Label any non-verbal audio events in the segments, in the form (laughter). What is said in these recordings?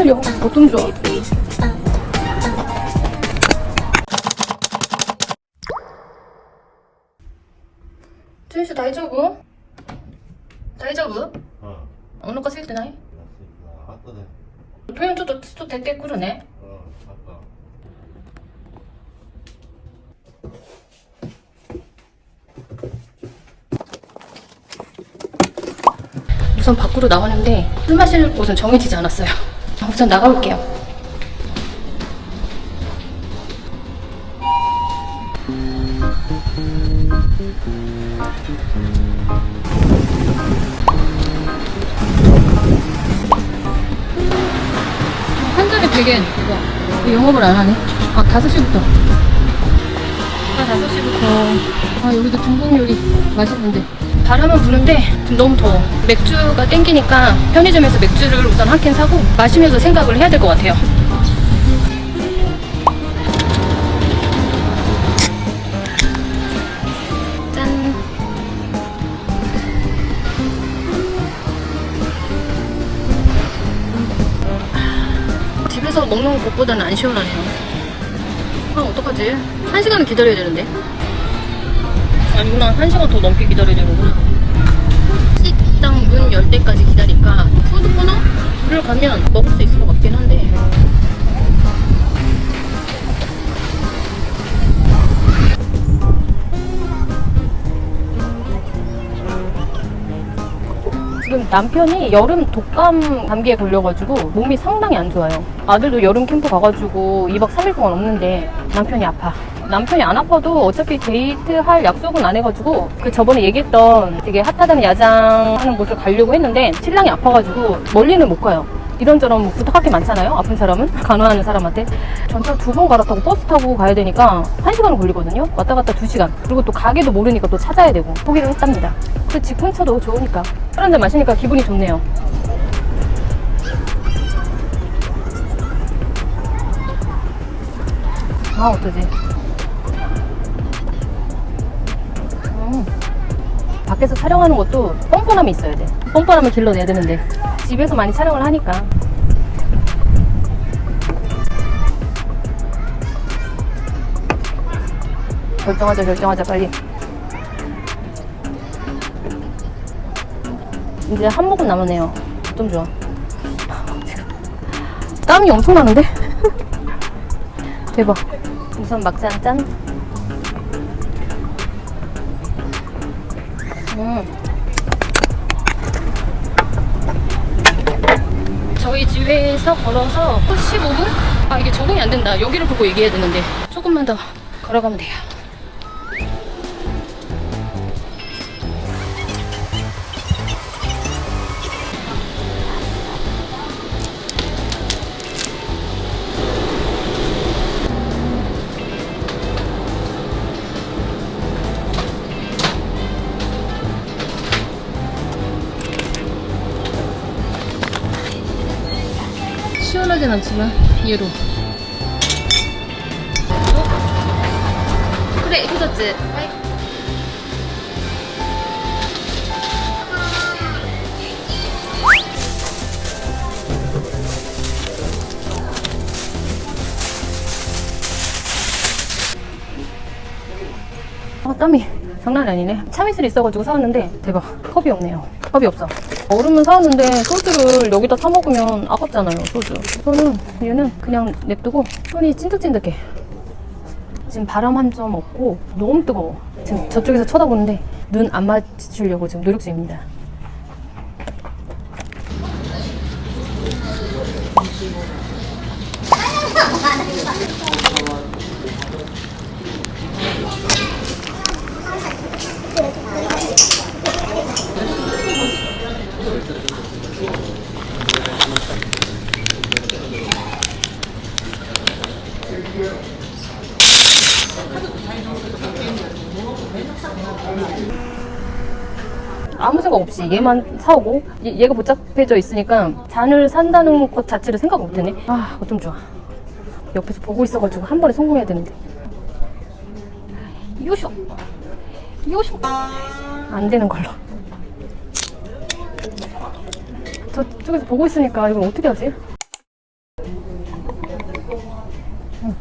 떨려. 어쩜 좋아. 주희씨 다이저브? 다이저브? 어. 오늘 거 쓸 때 나이? 아빠다. 표현 좀또 또 됐게 꾸르네. 우선 밖으로 나왔는데 술 마실 곳은 정해지지 않았어요. 우선 나가볼게요. 한 잔에 100엔 이거 왜 영업을 안 하네? 아 5시부터 아 5시부터 아 여기도 중국 요리 맛있는데 바람은 부는데 지금 너무 더워 맥주가 땡기니까 편의점에서 맥주를 우선 한 캔 사고 마시면서 생각을 해야 될 것 같아요 짠 집에서 먹는 것보다는 안 시원하네요. 아, 어떡하지? 한 시간은 기다려야 되는데. 아니구나. 한 시간 더 넘게 기다려야 되는구나. 식당 문 열 때까지 기다리니까 푸드 코너를 가면 먹을 수 있을 것 같긴 한데. 지금 남편이 여름 독감 감기에 걸려가지고 몸이 상당히 안 좋아요. 아들도 여름 캠프 가가지고 2박 3일 동안 없는데 남편이 아파. 남편이 안 아파도 어차피 데이트할 약속은 안 해가지고 그 저번에 얘기했던 되게 핫하다는 야장 하는 곳을 가려고 했는데 신랑이 아파가지고 멀리는 못 가요. 이런저런 뭐 부탁할 게 많잖아요. 아픈 사람은 간호하는 사람한테 전철 두 번 갈아타고 버스 타고 가야 되니까 한 시간은 걸리거든요. 왔다 갔다 두 시간. 그리고 또 가게도 모르니까 또 찾아야 되고 포기를 했답니다. 그 집 근처도 좋으니까 술 한잔 마시니까 기분이 좋네요. 아 어쩌지? 밖에서 촬영하는 것도 뻔뻔함이 있어야 돼. 뻔뻔함을 길러내야 되는데 집에서 많이 촬영을 하니까. 결정하자 결정하자 빨리. 이제 한 모금 남았네요. 좀 좋아. (laughs) 땀이 엄청 나는데? (laughs) 대박. 우선 막자 짠 저희 집에서 걸어서 15분? 아 이게 적응이 안 된다. 여기를 보고 얘기해야 되는데. 조금만 더 걸어가면 돼요 시원하진 않지만 얘로. 그래 이거졌지? 아 땀이 장난이 아니네. 참이슬 있어가지고 사왔는데 대박. 컵이 없네요. 컵이 없어 얼음은 사왔는데 소주를 여기다 타 먹으면 아깝잖아요 소주. 저는 얘는 그냥 냅두고 손이 찐득찐득해. 지금 바람 한 점 없고 너무 뜨거워. 지금 저쪽에서 쳐다보는데 눈 안 맞추려고 지금 노력 중입니다 아무 생각 없이 얘만 사오고 얘, 얘가 복잡해져 있으니까 잔을 산다는 것 자체를 생각 못했네. 아 어쩜 좋아. 옆에서 보고 있어가지고 한 번에 성공해야 되는데. 요쇼. 요쇼. 안 되는 걸로 저쪽에서 보고 있으니까 이걸 어떻게 하지? 음.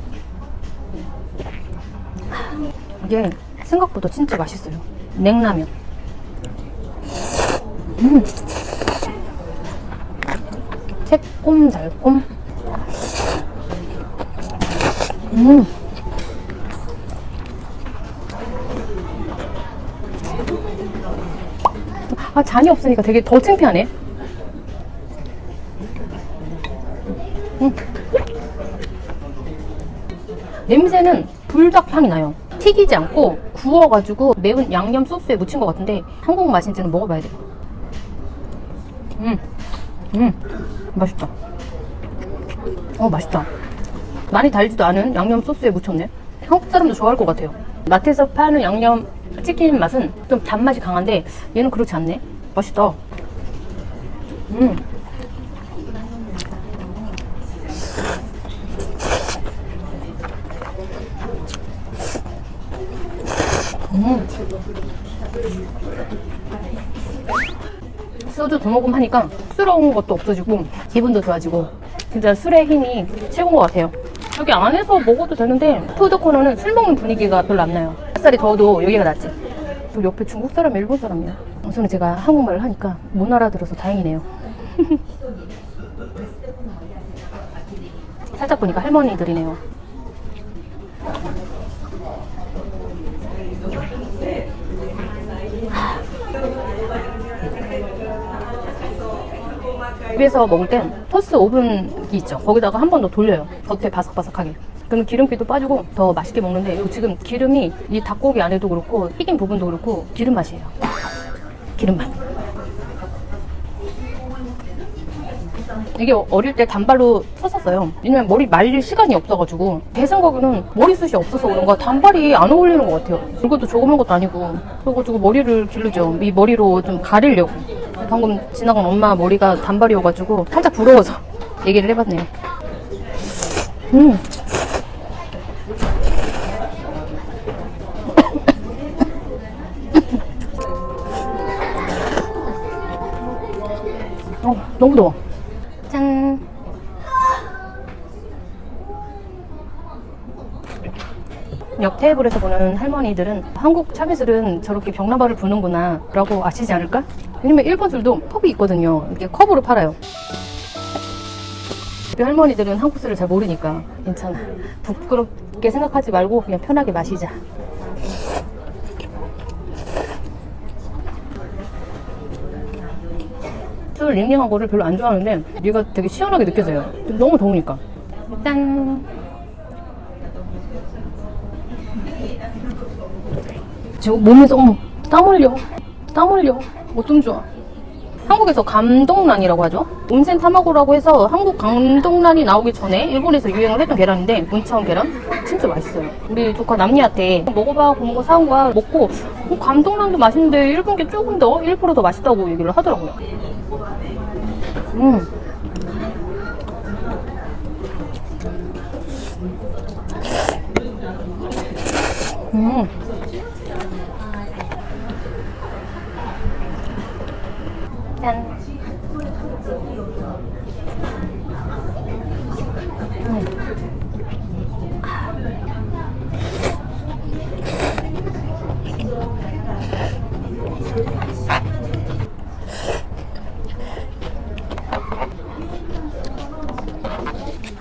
이게 생각보다 진짜 맛있어요. 냉라면. 음. 새콤달콤. 음. 아, 잔이 없으니까 되게 더 창피하네. 음. 냄새는 불닭 향이 나요. 튀기지 않고 구워가지고 매운 양념 소스에 묻힌 것 같은데 한국 맛인지는 먹어봐야 돼요. 음, 음, 맛있다. 어, 맛있다. 많이 달지도 않은 양념 소스에 묻혔네. 한국 사람도 좋아할 것 같아요. 마트에서 파는 양념 치킨 맛은 좀 단맛이 강한데 얘는 그렇지 않네. 맛있다. 음. 음. 소주 더 먹으면 하니까 쑥스러운 것도 없어지고 기분도 좋아지고 진짜 술의 힘이 최고인 것 같아요. 여기 안에서 먹어도 되는데 푸드 코너는 술 먹는 분위기가 별로 안 나요. 햇살이 더워도 여기가 낫지. 또 옆에 중국 사람, 일본 사람이야. 우선은 제가 한국말을 하니까 못 알아들어서 다행이네요. (laughs) 살짝 보니까 할머니들이네요. 집에서 먹을 땐 토스 오븐기 있죠. 거기다가 한 번 더 돌려요. 겉에 바삭바삭하게. 그러면 기름기도 빠지고 더 맛있게 먹는데 지금 기름이 이 닭고기 안에도 그렇고 튀긴 부분도 그렇고 기름 맛이에요. 기름 맛. 이게 어릴 때 단발로 쳤었어요. 왜냐면 머리 말릴 시간이 없어가지고 제 생각에는 머리숱이 없어서 그런가 단발이 안 어울리는 것 같아요. 이것도 조그만 것도 아니고 그래가지고 머리를 기르죠. 이 머리로 좀 가리려고. 방금 지나간 엄마 머리가 단발이어가지고 살짝 부러워서 (laughs) 얘기를 해봤네요. 음. (laughs) 어, 너무 더워. 짠. 옆 테이블에서 보는 할머니들은 한국 차미술은 저렇게 벽라바를 부는구나 라고 아시지 않을까? 왜냐면 일본 술도 컵이 있거든요. 이렇게 컵으로 팔아요. 우리 할머니들은 한국 술을 잘 모르니까 괜찮아. 부끄럽게 생각하지 말고 그냥 편하게 마시자. 술 링링한 거를 별로 안 좋아하는데 얘가 되게 시원하게 느껴져요. 너무 더우니까. 짠. 지금 몸에서 어머 땀 흘려. 땀 흘려. 어쩜 좋아. 한국에서 감동란이라고 하죠? 온센 타마고라고 해서 한국 감동란이 나오기 전에 일본에서 유행을 했던 계란인데 문차원 계란? 진짜 맛있어요. 우리 조카 남리한테 먹어봐 고모가 사온 거야. 먹고 어, 감동란도 맛있는데 일본 게 조금 더 1%더 맛있다고 얘기를 하더라고요. 음. 음. 짠.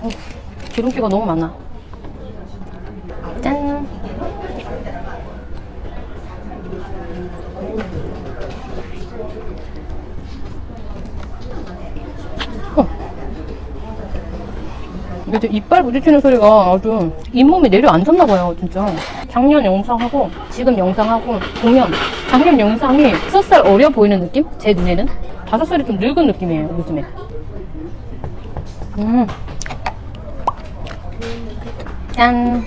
어, 기름기가 너무 많아. 짠. 이제 이빨 부딪히는 소리가 아주 잇몸에 내려앉았나 봐요, 진짜. 작년 영상하고 지금 영상하고 보면 작년 영상이 6살 어려 보이는 느낌? 제 눈에는. 5살이 좀 늙은 느낌이에요, 요즘에. 음. 짠.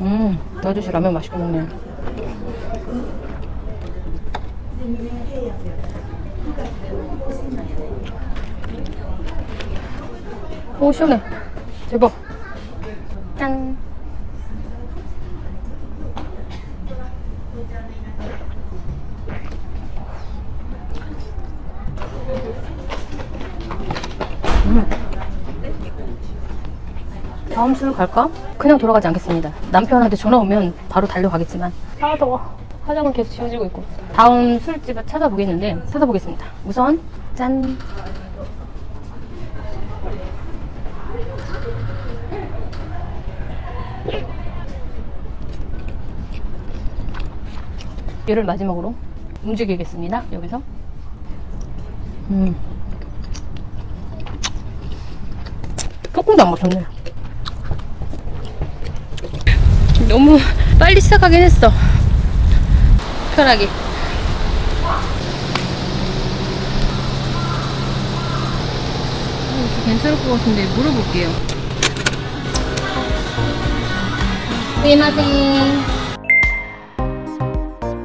음, 이 아저씨 라면 맛있게 먹네. 오 시원해 대박 짠 다음 주로 갈까? 그냥 돌아가지 않겠습니다. 남편한테 전화 오면 바로 달려가겠지만. 아, 더워. 화장은 계속 지워지고 있고. 다음 술집을 찾아보겠는데, 찾아보겠습니다. 우선, 짠. 얘를 마지막으로 움직이겠습니다. 여기서. 음. 조금도 안 마셨네. 너무 빨리 시작하긴 했어. 편하게. 괜찮을 것 같은데 물어볼게요. 네, 안녕하세요.